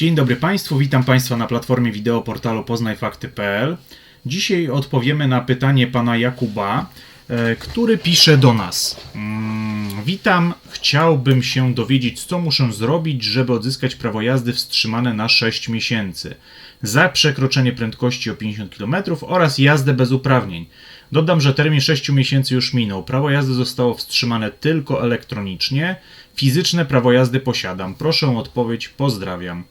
Dzień dobry Państwu, witam Państwa na platformie wideo portalu poznajfakty.pl. Dzisiaj odpowiemy na pytanie pana Jakuba, e, który pisze do nas. Mm, Witam, chciałbym się dowiedzieć, co muszę zrobić, żeby odzyskać prawo jazdy wstrzymane na 6 miesięcy za przekroczenie prędkości o 50 km oraz jazdę bez uprawnień. Dodam, że termin 6 miesięcy już minął. Prawo jazdy zostało wstrzymane tylko elektronicznie. Fizyczne prawo jazdy posiadam. Proszę o odpowiedź. Pozdrawiam.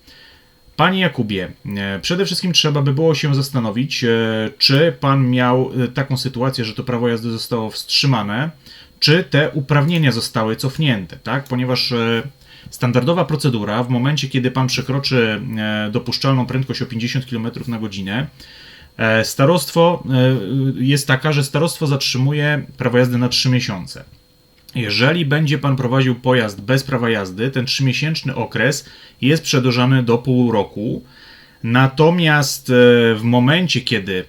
Panie Jakubie, e, przede wszystkim trzeba by było się zastanowić, e, czy pan miał e, taką sytuację, że to prawo jazdy zostało wstrzymane, czy te uprawnienia zostały cofnięte, tak? Ponieważ standardowa procedura w momencie, kiedy pan przekroczy dopuszczalną prędkość o 50 km na godzinę, starostwo jest taka, że starostwo zatrzymuje prawo jazdy na 3 miesiące. Jeżeli będzie pan prowadził pojazd bez prawa jazdy, ten trzymiesięczny okres jest przedłużany do pół roku. Natomiast e, w momencie, kiedy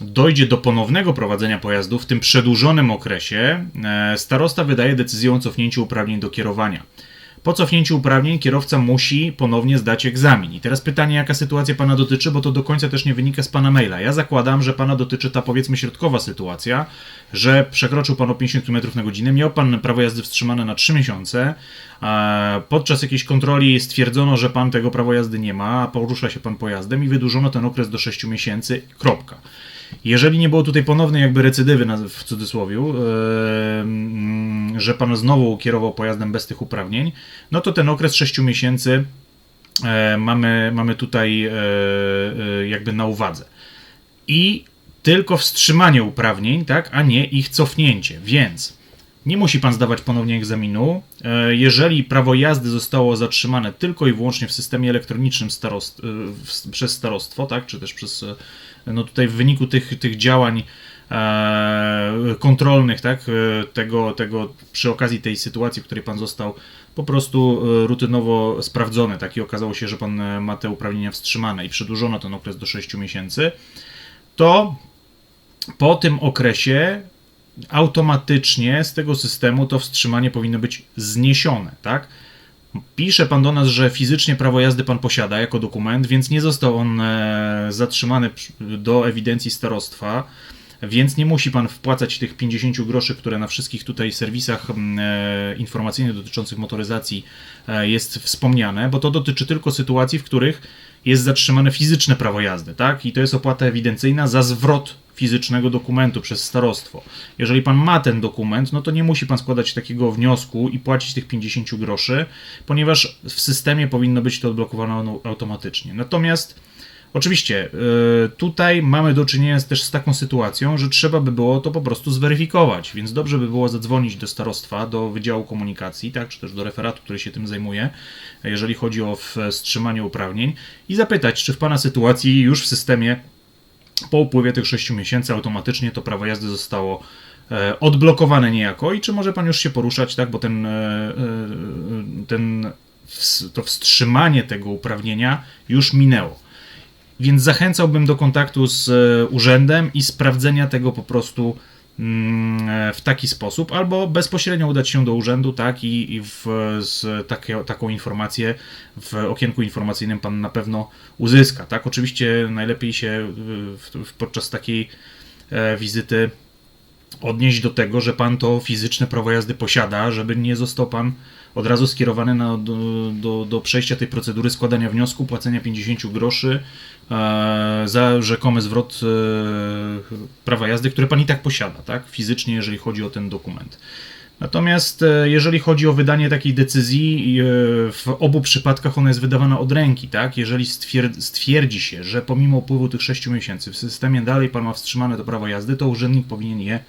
dojdzie do ponownego prowadzenia pojazdu w tym przedłużonym okresie, e, starosta wydaje decyzję o cofnięciu uprawnień do kierowania. Po cofnięciu uprawnień kierowca musi ponownie zdać egzamin. I teraz pytanie, jaka sytuacja pana dotyczy, bo to do końca też nie wynika z pana maila. Ja zakładam, że pana dotyczy ta powiedzmy środkowa sytuacja, że przekroczył pan o 50 km na godzinę, miał pan prawo jazdy wstrzymane na 3 miesiące, podczas jakiejś kontroli stwierdzono, że pan tego prawa jazdy nie ma, a porusza się pan pojazdem i wydłużono ten okres do 6 miesięcy, kropka. Jeżeli nie było tutaj ponownej jakby recydywy, w cudzysłowie, że pan znowu kierował pojazdem bez tych uprawnień, no to ten okres 6 miesięcy e, mamy, mamy tutaj e, e, jakby na uwadze. I tylko wstrzymanie uprawnień, tak, a nie ich cofnięcie. Więc nie musi pan zdawać ponownie egzaminu. E, Jeżeli prawo jazdy zostało zatrzymane tylko i wyłącznie w systemie elektronicznym starost, e, przez starostwo, tak, czy też przez, e, no tutaj w wyniku tych, tych działań kontrolnych, tak, tego, tego przy okazji tej sytuacji, w której pan został po prostu rutynowo sprawdzony, tak, i okazało się, że pan ma te uprawnienia wstrzymane i przedłużono ten okres do 6 miesięcy, to po tym okresie automatycznie z tego systemu to wstrzymanie powinno być zniesione, tak? Pisze pan do nas, że fizycznie prawo jazdy pan posiada jako dokument, więc nie został on e, zatrzymany do ewidencji starostwa, więc nie musi pan wpłacać tych 50 groszy, które na wszystkich tutaj serwisach e, informacyjnych dotyczących motoryzacji e, jest wspomniane, bo to dotyczy tylko sytuacji, w których jest zatrzymane fizyczne prawo jazdy, tak? I to jest opłata ewidencyjna za zwrot fizycznego dokumentu przez starostwo. Jeżeli pan ma ten dokument, no to nie musi pan składać takiego wniosku i płacić tych 50 groszy, ponieważ w systemie powinno być to odblokowane auto- automatycznie. Natomiast Oczywiście, y, tutaj mamy do czynienia też z taką sytuacją, że trzeba by było to po prostu zweryfikować, więc dobrze by było zadzwonić do starostwa, do Wydziału Komunikacji, tak, czy też do referatu, który się tym zajmuje, jeżeli chodzi o wstrzymanie uprawnień i zapytać, czy w Pana sytuacji już w systemie po upływie tych 6 miesięcy automatycznie to prawo jazdy zostało e, odblokowane niejako i czy może Pan już się poruszać, tak, bo ten, e, e, ten, to wstrzymanie tego uprawnienia już minęło. Więc zachęcałbym do kontaktu z urzędem i sprawdzenia tego po prostu w taki sposób, albo bezpośrednio udać się do urzędu, tak, i, i w, z takie, taką informację w okienku informacyjnym pan na pewno uzyska, tak. Oczywiście najlepiej się w, w, podczas takiej e, wizyty odnieść do tego, że pan to fizyczne prawo jazdy posiada, żeby nie został pan od razu skierowany na, do, do, do przejścia tej procedury składania wniosku, płacenia 50 groszy e, za rzekomy zwrot e, prawa jazdy, które pan i tak posiada, tak? Fizycznie, jeżeli chodzi o ten dokument. Natomiast e, jeżeli chodzi o wydanie takiej decyzji, e, w obu przypadkach ona jest wydawana od ręki, tak? Jeżeli stwier- stwierdzi się, że pomimo upływu tych 6 miesięcy w systemie dalej pan ma wstrzymane to prawo jazdy, to urzędnik powinien je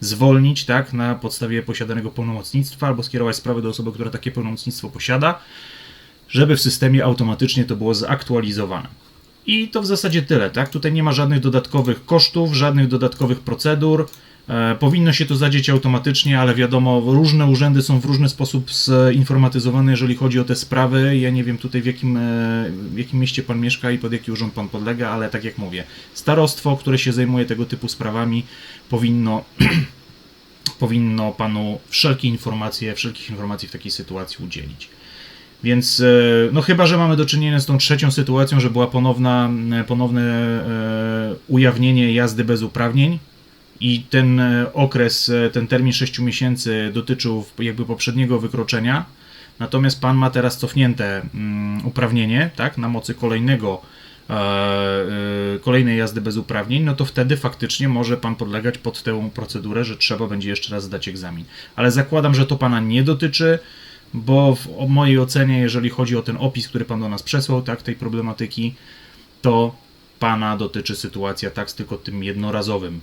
zwolnić, tak? Na podstawie posiadanego pełnomocnictwa albo skierować sprawę do osoby, która takie pełnomocnictwo posiada, żeby w systemie automatycznie to było zaktualizowane. I to w zasadzie tyle, tak? Tutaj nie ma żadnych dodatkowych kosztów, żadnych dodatkowych procedur. E, powinno się to zadzieć automatycznie, ale wiadomo, różne urzędy są w różny sposób zinformatyzowane, jeżeli chodzi o te sprawy. Ja nie wiem tutaj w jakim, e, w jakim mieście pan mieszka i pod jaki urząd pan podlega, ale tak jak mówię, starostwo, które się zajmuje tego typu sprawami, powinno powinno panu wszelkie informacje, wszelkich informacji w takiej sytuacji udzielić. Więc e, no chyba, że mamy do czynienia z tą trzecią sytuacją, że była ponowna, ponowne e, ujawnienie jazdy bez uprawnień i ten e, okres, e, ten termin 6 miesięcy dotyczył jakby poprzedniego wykroczenia, natomiast pan ma teraz cofnięte mm, uprawnienie, tak, na mocy kolejnego e, kolejnej jazdy bez uprawnień, no to wtedy faktycznie może pan podlegać pod tę procedurę, że trzeba będzie jeszcze raz zdać egzamin. Ale zakładam, że to pana nie dotyczy, bo w mojej ocenie, jeżeli chodzi o ten opis, który pan do nas przesłał, tak, tej problematyki, to pana dotyczy sytuacja tak z tylko tym jednorazowym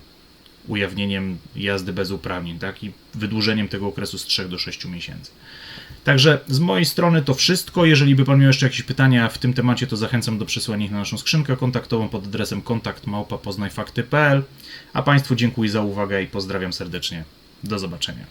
ujawnieniem jazdy bez uprawnień, tak, i wydłużeniem tego okresu z 3 do 6 miesięcy. Także z mojej strony to wszystko. Jeżeli by Pan miał jeszcze jakieś pytania w tym temacie, to zachęcam do przesłania ich na naszą skrzynkę kontaktową pod adresem kontakt małpa A Państwu dziękuję za uwagę i pozdrawiam serdecznie. Do zobaczenia.